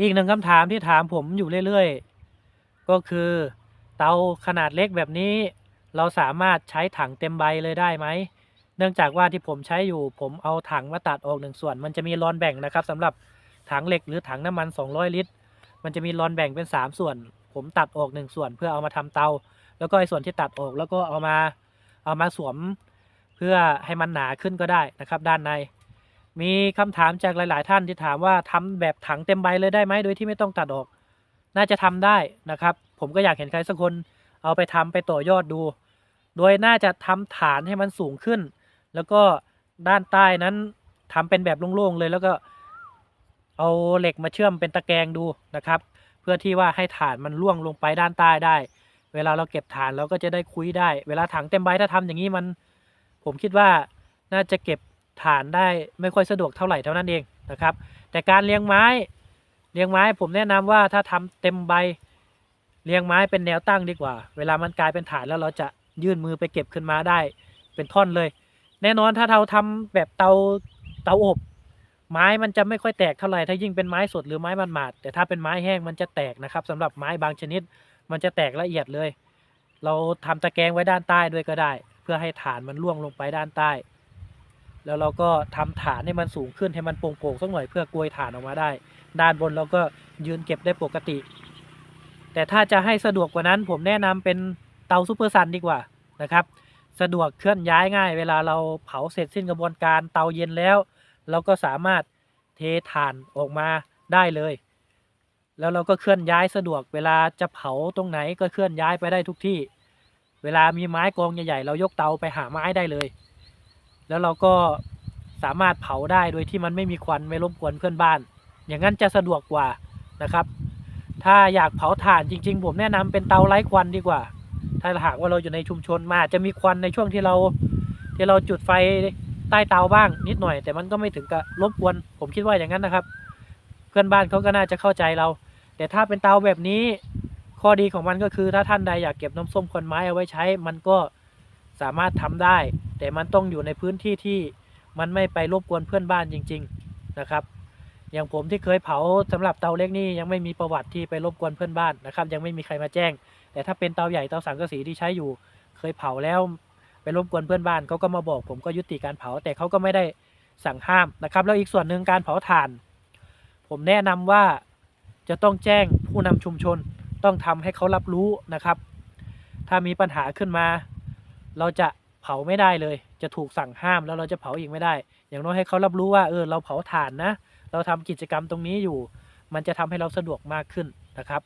อีกหนึ่งคำถามที่ถามผมอยู่เรื่อยๆ ก็คือ เตาขนาดเล็กแบบนี้ เราสามารถใช้ถังเต็มใบเลยได้ไหม เนื่องจากว่าที่ผมใช้อยู่ ผมเอาถังมาตัดออกหนึ่งส่วน มันจะมีรอนแบ่งนะครับสำหรับถังเหล็กหรือถังน้ำมัน 200 ลิตร มันจะมีรอนแบ่งเป็น 3 ส่วน ผมตัดออกหนึ่งส่วนเพื่อเอามาทำเตา แล้วก็ไอ้ส่วนที่ตัดออกแล้วก็เอามาเอามาสวม เพื่อให้มันหนาขึ้นก็ได้นะครับ ด้านใน มีคำถามจากหลาย ๆ ท่านที่ถามว่าทำแบบถังเต็มใบเลยได้ไหมโดยที่ไม่ต้องตัดออก น่าจะทำได้นะครับ ผมก็อยากเห็นใครสักคนเอาไปทำไปต่อยอดดู โดยน่าจะทำฐานให้มันสูงขึ้น แล้วก็ด้านใต้นั้นทำเป็นแบบโล่ง ๆ เลยแล้วก็เอาเหล็กมาเชื่อมเป็นตะแกรงดูนะครับ เพื่อที่ว่าให้ฐานมันล่วงลงไปด้านใต้ได้ เวลาเราเก็บฐานเราก็จะได้คุยได้ เวลาถังเต็มใบถ้าทำอย่างนี้มัน ผมคิดว่าน่าจะเก็บ ฐานได้ไม่ค่อยสะดวกเท่าไหร่เท่านั้นเองนะครับ แต่การเลี้ยงไม้เลี้ยงไม้ผมแนะนำว่าถ้าทำเต็มใบเลี้ยงไม้เป็นแนวตั้งดีกว่า เวลามันกลายเป็นฐานแล้วเราจะยื่นมือไปเก็บขึ้นมาได้ เป็นท่อนเลย แน่นอนถ้าเราทำแบบเตาเตาอบ ไม้มันจะไม่ค่อยแตกเท่าไหร่ถ้ายิ่งเป็นไม้สดหรือไม้มันหมาดแต่ถ้าเป็นไม้แห้งมันจะแตกนะครับสำหรับไม้บางชนิด มันจะแตกละเอียดเลย เราทำตะแกรงไว้ด้านใต้ด้วยก็ได้ เพื่อให้ฐานมันล่วงลงไปด้านใต้ แล้วเราก็ทำฐานให้มันสูงขึ้นให้มันโปร่งๆสักหน่อยเพื่อกลวยฐานออกมาได้ ด้านบนเราก็ยืนเก็บได้ปกติ แต่ถ้าจะให้สะดวกกว่านั้น ผมแนะนำเป็นเตาซูเปอร์ซันดีกว่านะครับสะดวกเคลื่อนย้ายง่าย เวลาเราเผาเสร็จสิ้นกระบวนการเตาเย็นแล้ว เราก็สามารถเทถ่านออกมาได้เลย แล้วเราก็เคลื่อนย้ายสะดวก เวลาจะเผาตรงไหนก็เคลื่อนย้ายไปได้ทุกที่ เวลามีไม้กองใหญ่ๆเรายกเตาไปหาไม้ได้เลย แล้วเราก็สามารถเผาได้โดยที่มันไม่มีควันไม่รบกวนเพื่อนบ้าน อย่างนั้นจะสะดวกกว่านะครับ ถ้าอยากเผาถ่านจริง ๆ ผมแนะนำเป็นเตาไร้ควันดีกว่า ถ้าหากว่าเราอยู่ในชุมชนมาจจะมีควันในช่วงที่เราที่เราจุดไฟใต้เตาบ้างนิดหน่อย แต่มันก็ไม่ถึงกับรบกวน ผมคิดว่าอย่างนั้นนะครับ เพื่อนบ้านเขาก็น่าจะเข้าใจเรา แต่ถ้าเป็นเตาแบบนี้ ข้อดีของมันก็คือถ้าท่านใดอยากเก็บน้ำส้มควันไม้เอาไว้ใช้ มันก็สามารถทำได้ แต่มันต้องอยู่ในพื้นที่ที่มันไม่ไปรบกวนเพื่อนบ้านจริง ๆนะครับ อย่างผมที่เคยเผาสำหรับเตาเล็กนี่ยังไม่มีประวัติที่ไปรบกวนเพื่อนบ้านนะครับ ยังไม่มีใครมาแจ้ง แต่ถ้าเป็นเตาใหญ่เตาสังกะสีที่ใช้อยู่ เคยเผาแล้วไปรบกวนเพื่อนบ้านเขาก็มาบอก ผมก็ยุติการเผาแต่เขาก็ไม่ได้สั่งห้ามนะครับ แล้วอีกส่วนหนึ่งการเผาถ่าน ผมแนะนำว่าจะต้องแจ้งผู้นำชุมชน ต้องทำให้เขารับรู้นะครับ ถ้ามีปัญหาขึ้นมา เราจะ เผาไม่ได้เลย จะถูกสั่งห้ามแล้วเราจะเผาอีกไม่ได้ อย่างน้อยให้เขารับรู้ว่าเออเราเผาถ่านนะ เราทำกิจกรรมตรงนี้อยู่ มันจะทำให้เราสะดวกมากขึ้นนะครับ